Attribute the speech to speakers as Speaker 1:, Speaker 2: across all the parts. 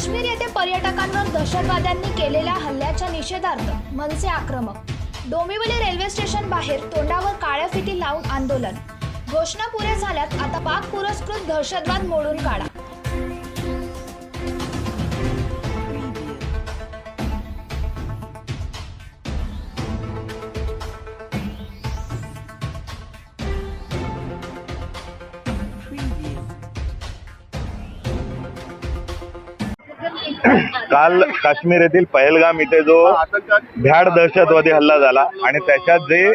Speaker 1: काश्मीर येथे पर्यटकांवर दहशतवाद्यांनी केलेल्या हल्ल्याच्या निषेधार्थ मनसे आक्रमक. डोंबिवली रेल्वे स्टेशन बाहेर तोंडावर काळ्या फिती लावून आंदोलन. घोषणा पुरे झाल्यात आता पाक पुरस्कृत दहशतवाद मोडून काढा.
Speaker 2: काल काश्मीर येथील पहलगाम इथे जो भ्याड दहशतवादी हल्ला झाला आणि त्याच्यात जे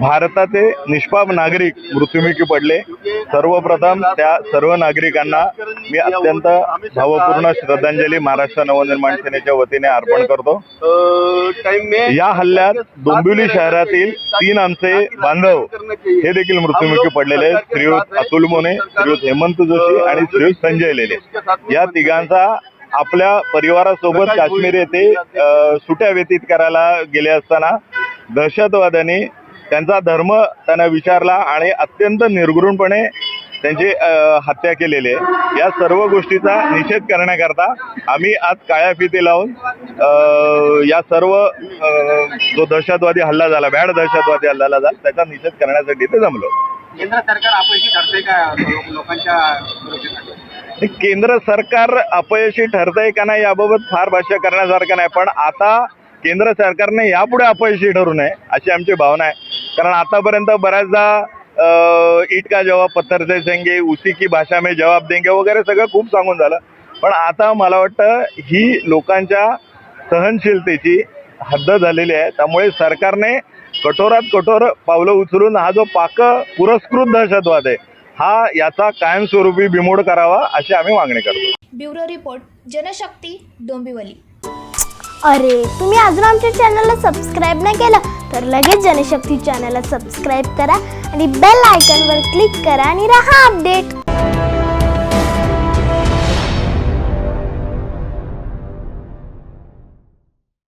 Speaker 2: भारताचे निष्पाप नागरिक मृत्युमुखी पडले सर्वप्रथम त्या सर्व नागरिकांना मी अत्यंत भावपूर्ण श्रद्धांजली महाराष्ट्र नवनिर्माण सेनेच्या वतीने अर्पण करतो. या हल्ल्यात डोंबिवली शहरातील तीन आमचे बांधव हे देखील मृत्युमुखी पडलेले श्रीयुत अतुल मोने श्रीयुत हेमंत जोशी आणि श्रीयुत संजय लेले. या तिघांचा आपल्या परिवारासोबत काश्मीर येथे सुट्या व्यतीत करायला गेले असताना दहशतवाद्यांनी त्यांचा धर्म त्यांना विचारला आणि अत्यंत निर्घृणपणे त्यांची हत्या केलेली आहे. या सर्व गोष्टीचा निषेध करण्याकरता आम्ही आज काळ्या फिती लावून अ, या सर्व जो दहशतवादी हल्ला झाला भ्याड दहशतवादी हल्ला झाला त्याचा निषेध करण्यासाठी ते जमलो.
Speaker 3: केंद्र सरकार अपयशी ठरते का? लोक- लोकांच्या
Speaker 2: केंद्र सरकार अपयशी ठरतंय का नाही याबाबत फार भाष्य करण्यासारखं नाही पण आता केंद्र सरकारने यापुढे अपयशी ठरू नये अशी आमची भावना आहे. कारण आतापर्यंत बऱ्याचदा अं, ईट का जवाब पत्थर से उसी की भाषा में जवाब देंगे वगैरे सगळं खूप सांगून झालं. पण आता मला वाटतं ही लोकांच्या सहनशीलतेची हद्द झालेली आहे. त्यामुळे सरकारने कठोरात कठोर पावलं उचलून हा जो पाक पुरस्कृत दहशतवाद आहे हा याचा कायमस्वरूपी बिमोड करावा अशी आम्ही मागणी करतो.
Speaker 1: Bureau report Janshakti Dombivli.
Speaker 4: अरे तुम्ही अजून आमच्या चॅनलला सबस्क्राईब नाही केलं तर लगेच जनशक्ती चॅनलला सबस्क्राईब करा आणि बेल आयकॉनवर क्लिक करा आणि राहा अपडेट